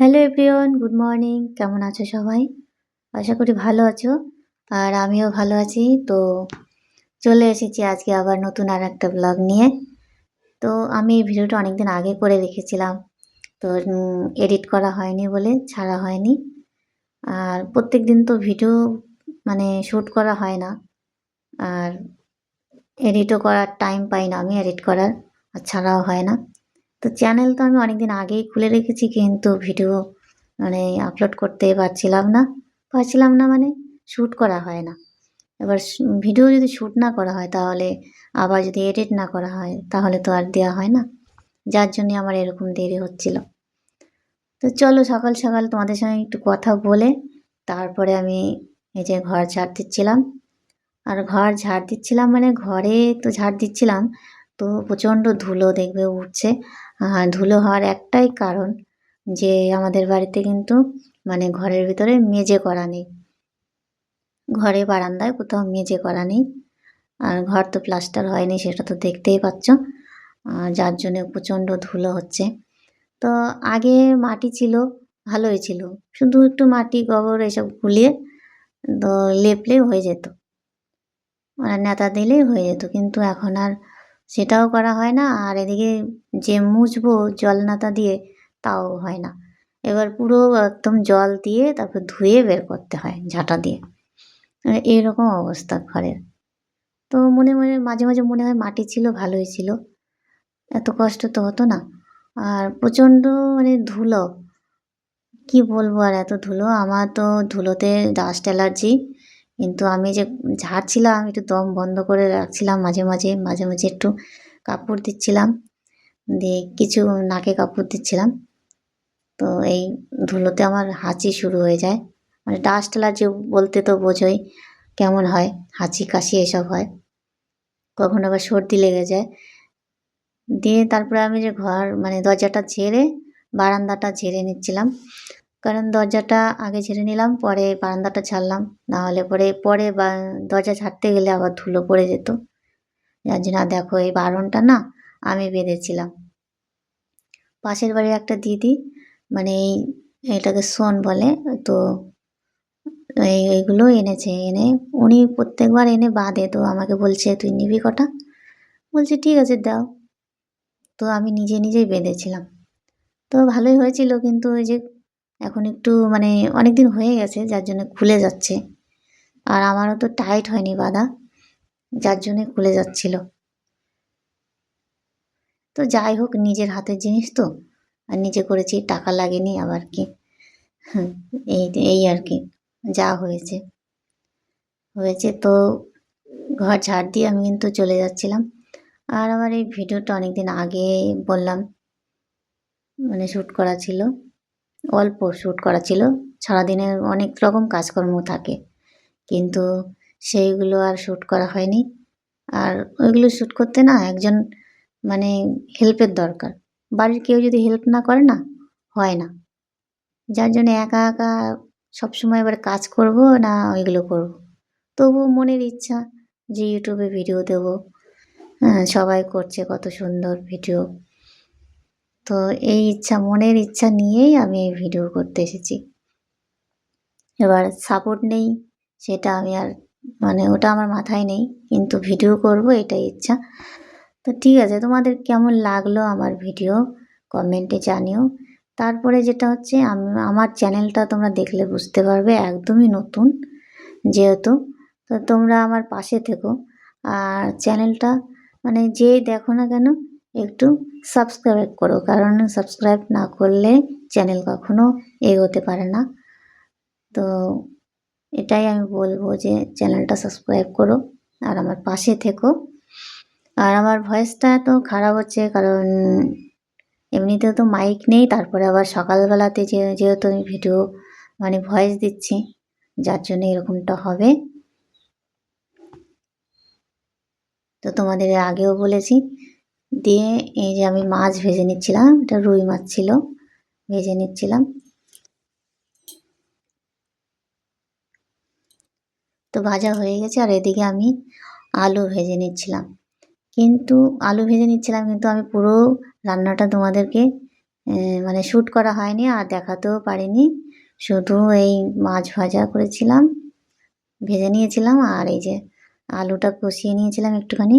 Hello everyone good morning কেমন আছো সবাই? আশা করি ভালো আছো। আর আমিও ভালো আছি। তো চলে এসেছি আজকে আবার নতুন আর একটা ব্লগ নিয়ে। তো আমি এই ভিডিওটা অনেকদিন আগে করে রেখেছিলাম। তো এডিট করা হয়নি বলে, ছাড়া হয়নি। আর প্রত্যেক দিন তো ভিডিও মানে শ্যুট করা হয় না। আর এডিটও করার টাইম পাই না আমি এডিট করার, আর ছাড়াও হয় না। তো চ্যানেল তো আমি অনেক দিন আগেই খুলে রেখেছি, কিন্তু ভিডিও মানে আপলোড করতে পারছিলাম না। পারছিলাম না মানে শ্যুট করা হয় না। এবার ভিডিও যদি শ্যুট না করা হয়, তাহলে আবার যদি এডিট না করা হয়, তাহলে তো আর দেওয়া হয় না। যার জন্য আমার এরকম দেরি হচ্ছিল। তো চলো সকাল সকাল তোমাদের সঙ্গে একটু কথা বলে, তারপরে আমি এই যে ঘর ঝাড় দিচ্ছিলাম। আর ঘর ঝাড় দিচ্ছিলাম মানে ঘরে তো ঝাড় দিচ্ছিলাম তো প্রচণ্ড ধুলো দেখবে উঠছে। আর ধুলো হওয়ার একটাই কারণ যে আমাদের বাড়িতে কিন্তু মানে ঘরের ভিতরে মেজে করা নেই। ঘরে বারান্দায় কোথাও মেজে করা নেই। আর ঘর তো প্লাস্টার হয়নি, সেটা তো দেখতেই পাচ্ছ। যার জন্য প্রচণ্ড ধুলো হচ্ছে। তো আগে মাটি ছিল, ভালোই ছিল। শুধু একটু মাটি, গোবর এসব গুলিয়ে তো লেপলে হয়ে যেত। মানে নেতা দিলেই হয়ে যেত। কিন্তু এখন আর সেটাও করা হয় না, আর এদিকে যে মুছবো জল নাতা দিয়ে তাও হয় না। এবার পুরো একদম জল দিয়ে তারপর ধুয়ে বের করতে হয় ঝাঁটা দিয়ে। এরকম অবস্থা ঘরের। তো মনে মনে, মাঝে মাঝে মনে হয় মাটি ছিল, ভালোই ছিল। এত কষ্ট তো হতো না। আর প্রচণ্ড মানে ধুলো। কি বলব আর এত ধুলো? আমার তো ধুলোতে ডাস্ট অ্যালার্জি। কিন্তু আমি যে ঝাড়ছিলাম, একটু দম বন্ধ করে রাখছিলাম মাঝে মাঝে মাঝে মাঝে একটু কাপড় দিচ্ছিলাম, দিয়ে কিছু নাকে কাপড় দিচ্ছিলাম। তো এই ধুলোতে আমার হাঁচি শুরু হয়ে যায়। মানে ডাস্ট অ্যালার্জি বলতে তো বোঝোই কেমন হয়, হাঁচি, কাশি এসব হয়। কখনো আবার সর্দি লেগে যায়। দিয়ে তারপরে আমি যে ঘর মানে দরজাটা ঝেড়ে বারান্দাটা ঝেড়ে নিচ্ছিলাম। কারণ দরজাটা আগে ঝেড়ে নিলাম, পরে বারান্দাটা ছাড়লাম। নাহলে পরে পরে বা, দরজা ছাড়তে গেলে আবার ধুলো পড়ে যেত। যার জন্য দেখো এই বারণটা না আমি বেঁধেছিলাম। পাশের বাড়ির একটা দিদি মানে এই এটাকে সোন বলে, তো এই এইগুলো এনেছে। এনে উনি প্রত্যেকবার এনে বাঁধে, তো আমাকে বলছে, তুই নিবি কটা? বলছে, ঠিক আছে, দাও। তো আমি নিজে নিজেই বেঁধেছিলাম। তো ভালোই হয়েছিল, কিন্তু ওই যে এখন একটু মানে অনেক দিন হয়ে গেছে, যার জন্য খুলে যাচ্ছে। আর আমারও তো টাইট হয়নি বাঁধা, যার জন্যে খুলে যাচ্ছিল। তো যাই হোক, নিজের হাতের জিনিস তো, আর নিজে করেছি, টাকা লাগেনি আবার কি। এই এই আর কি, যা হয়েছে। হয়েছে তো, ঘর ঝাড় দিয়ে আমি কিন্তু চলে যাচ্ছিলাম। আর আমার এই ভিডিওটা অনেক দিন আগে বললাম মানে শ্যুট করা ছিল। অল্প শ্যুট করা ছিল। সারাদিনে অনেক রকম কাজকর্ম থাকে। কিন্তু সেইগুলো আর শ্যুট করা হয়নি। আর ওইগুলো শ্যুট করতে না একজন মানে হেল্পের দরকার। বাড়ির কেউ যদি হেল্প না করে না, হয় না। যার জন্য একা একা সবসময় এবার কাজ করব না ওইগুলো করব। তবুও মনের ইচ্ছা যে ইউটিউবে ভিডিও দেবো। হ্যাঁ সবাই করছে কত সুন্দর ভিডিও তো এই ইচ্ছা, মনের ইচ্ছা নিয়েই আমি এই ভিডিও করতে এসেছি। এবার সাপোর্ট নেই, সেটা আমি আর মানে ওটা আমার মাথায় নেই, কিন্তু ভিডিও করব, এটাই ইচ্ছা। তো ঠিক আছে, তোমাদের কেমন লাগল আমার ভিডিও কমেন্টে জানিও। তারপরে যেটা হচ্ছে, আমি, আমার চ্যানেলটা তোমরা দেখলে বুঝতে পারবে, একদমই নতুন যেহেতু। তো তোমরা আমার পাশে থেকো। আর চ্যানেলটা মানে যেই দেখো না কেন একটু সাবস্ক্রাইব করো, কারণ সাবস্ক্রাইব না করলে চ্যানেল কখনো এগোতে পারে না। তো এটাই আমি বলব যে চ্যানেলটা সাবস্ক্রাইব করো আর আমার পাশে থেকো। আর আমার ভয়েসটা তো খারাপ হচ্ছে, কারণ এমনিতেও তো মাইক নেই, তারপরে আবার সকালবেলাতে যে, যেহেতু আমি ভিডিও মানে ভয়েস দিচ্ছি, যার জন্য এরকমটা হবে। তো তোমাদের আগেও বলেছি দিয়ে এই যে আমি মাছ ভেজে নিচ্ছিলাম, এটা রুই মাছ ছিল, ভেজে নিচ্ছিলাম। তো ভাজা হয়ে গেছে আর এদিকে আমি আলু ভেজে নিচ্ছিলাম। কিন্তু আলু ভেজে নিচ্ছিলাম, কিন্তু আমি পুরো রান্নাটা তোমাদেরকে মানে শ্যুট করা হয়নি আর দেখাতেও পারিনি। শুধু এই মাছ ভাজা করেছিলাম, ভেজে নিয়েছিলাম আর এই যে আলুটা কষিয়ে নিয়েছিলাম একটুখানি।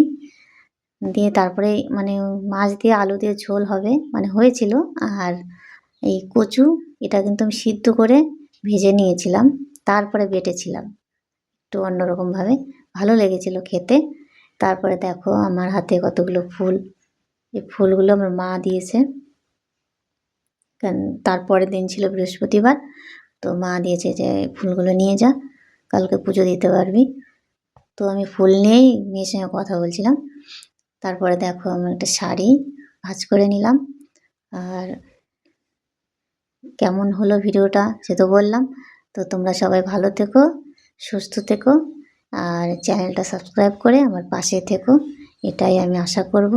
দিয়ে তারপরে মানে মাছ দিয়ে আলু দিয়ে ঝোল হবে মানে হয়েছিল। আর এই কচু, এটা কিন্তু আমি সিদ্ধ করে ভেজে নিয়েছিলাম, তারপরে বেটেছিলাম। একটু অন্যরকমভাবে। ভালো লেগেছিল খেতে। তারপরে দেখো আমার হাতে কতগুলো ফুল। এই ফুলগুলো আমার মা দিয়েছে। কারণ তারপরের দিন ছিল বৃহস্পতিবার, তো মা দিয়েছে যে ফুলগুলো নিয়ে যা, কালকে পুজো দিতে পারবি। তো আমি ফুল নিয়েই মেয়ের সঙ্গে কথা বলছিলাম। তারপরে দেখো আমি একটা শাড়ি ভাঁজ করে নিলাম। আর কেমন হলো ভিডিওটা সে তো বললাম। তো তোমরা সবাই ভালো থেকো, সুস্থ থেকো, আর চ্যানেলটা সাবস্ক্রাইব করে আমার পাশে থেকো। এটাই আমি আশা করব।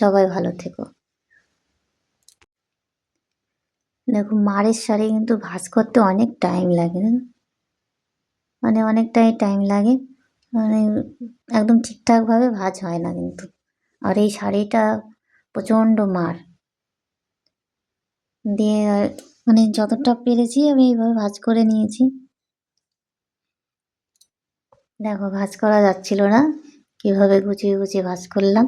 সবাই ভালো থেকো। দেখো মারের শাড়ি কিন্তু ভাঁজ করতে অনেক টাইম লাগে? মানে অনেকটাই টাইম লাগে। মানে একদম ঠিকঠাকভাবে ভাঁজ হয় না কিন্তু। আর এই শাড়িটা প্রচণ্ড মার। দিয়ে মানে যতটা পেরেছি আমি এইভাবে ভাজ করে নিয়েছি। দেখো, ভাজ করা যাচ্ছিল না। কীভাবে গুছিয়ে গুছিয়ে ভাজ করলাম।